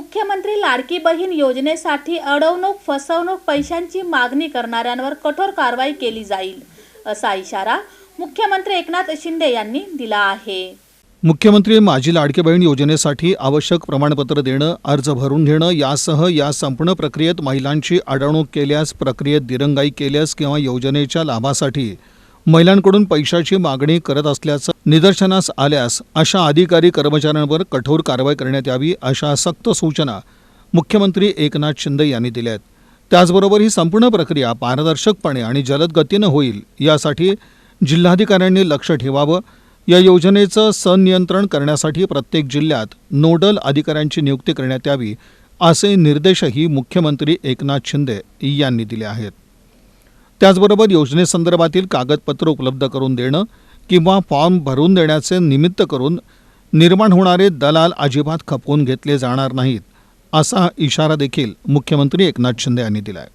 मुख्यमंत्री लाडकी बहीण योजनेसाठी अडवणूक फसवणूक पैशांची मागणी करणाऱ्यांवर कठोर कारवाई केली जाईल असा इशारा मुख्यमंत्री एकनाथ शिंदे यांनी दिला आहे. मुख्यमंत्री माझी लाडकी बहीण योजनेसाठी आवश्यक प्रमाणपत्र देणं अर्ज भरून घेणं यासह या संपूर्ण प्रक्रियेत महिलांची अडवणूक केल्यास प्रक्रियेत दिरंगाई केल्यास किंवा योजनेच्या लाभासाठी महिलांकडून पैशाची मागणी करत असल्याचं निदर्शनास आल्यास अशा अधिकारी कर्मचाऱ्यांवर कठोर कारवाई करण्यात यावी अशा सक्त सूचना मुख्यमंत्री एकनाथ शिंदे यांनी दिल्या आहेत. त्याचबरोबर ही संपूर्ण प्रक्रिया पारदर्शकपणे आणि जलद गतीनं होईल यासाठी जिल्हाधिकाऱ्यांनी लक्ष ठेवावं. या योजनेचं संनियंत्रण करण्यासाठी प्रत्येक जिल्ह्यात नोडल अधिकाऱ्यांची नियुक्ती करण्यात यावी असे निर्देशही मुख्यमंत्री एकनाथ शिंदे यांनी दिले आहेत. त्याचबरोबर योजनेसंदर्भातील कागदपत्र उपलब्ध करून देणं किंवा फॉर्म भरून देण्याचे निमित्त करून निर्माण होणारे दलाल अजिबात खपवून घेतले जाणार नाहीत असा इशारा देखील मुख्यमंत्री एकनाथ शिंदे यांनी दिला आहे